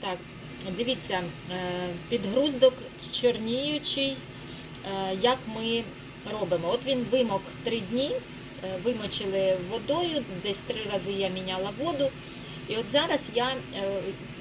Так, дивіться, е, підгруздок чорніючий, е, як ми робимо. От він вимок три дні, е, вимочили водою, десь три рази я міняла воду. І от зараз я е,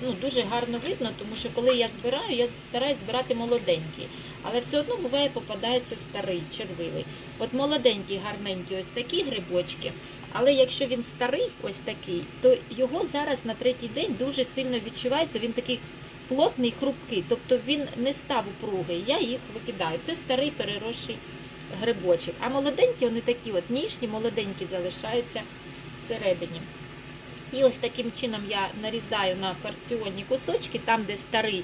ну, дуже гарно видно, тому що коли я збираю, я стараюсь збирати молоденький. Але все одно буває, попадається старий, червивий. От молоденькі, гарненькі ось такі грибочки. Але якщо він старий, ось такий, то його зараз на третій день дуже сильно відчувається. Він такий плотний, хрупкий, тобто він не став упругий. Я їх викидаю. Це старий переросший грибочок. А молоденькі, вони такі от ніжні, молоденькі залишаються всередині. І ось таким чином я нарізаю на порціонні кусочки, там, де старий,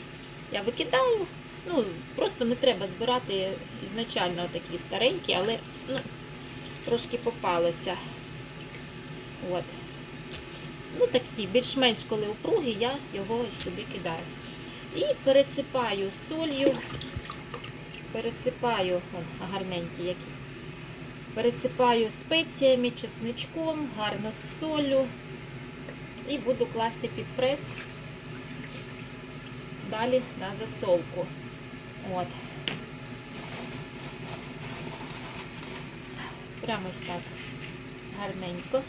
я викидаю. Ну, просто не треба збирати ізначально такі старенькі, але ну, трошки попалося. От. Ну, такі, більш-менш коли упругі, я його сюди кидаю. І пересипаю солью, пересипаю, о, гарненькі які. Пересипаю спеціями, чесничком, гарно з солью. І буду класти під прес далі на засолку. От. Прямо ось так гарненько.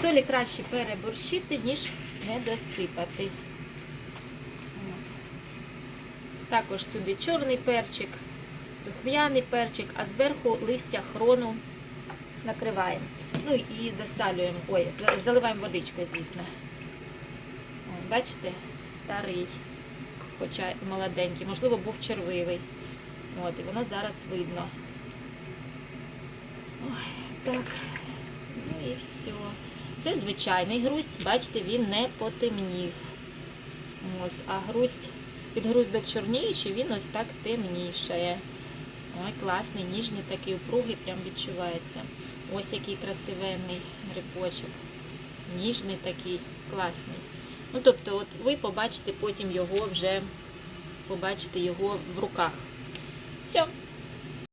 Солі краще переборщити, ніж не досипати. Також сюди чорний перчик, духмяний перчик, а зверху листя хрону накриваємо. Ну і засалюємо, ой, заливаємо водичкою, звісно. Бачите, старий, хоча молоденький, можливо, був червивий. От, і воно зараз видно. Ой, так. Ну і все. Це звичайний грусть, бачите, він не потемнів. Ось, а грусть, підгруздок чорніючий, він ось так темнішає. Ой, класний, ніжний такий упругий, прям відчувається. Ось який красивенний грибочок. Ніжний такий, класний. Ну, тобто, от ви побачите потім його вже, побачите його в руках. Все,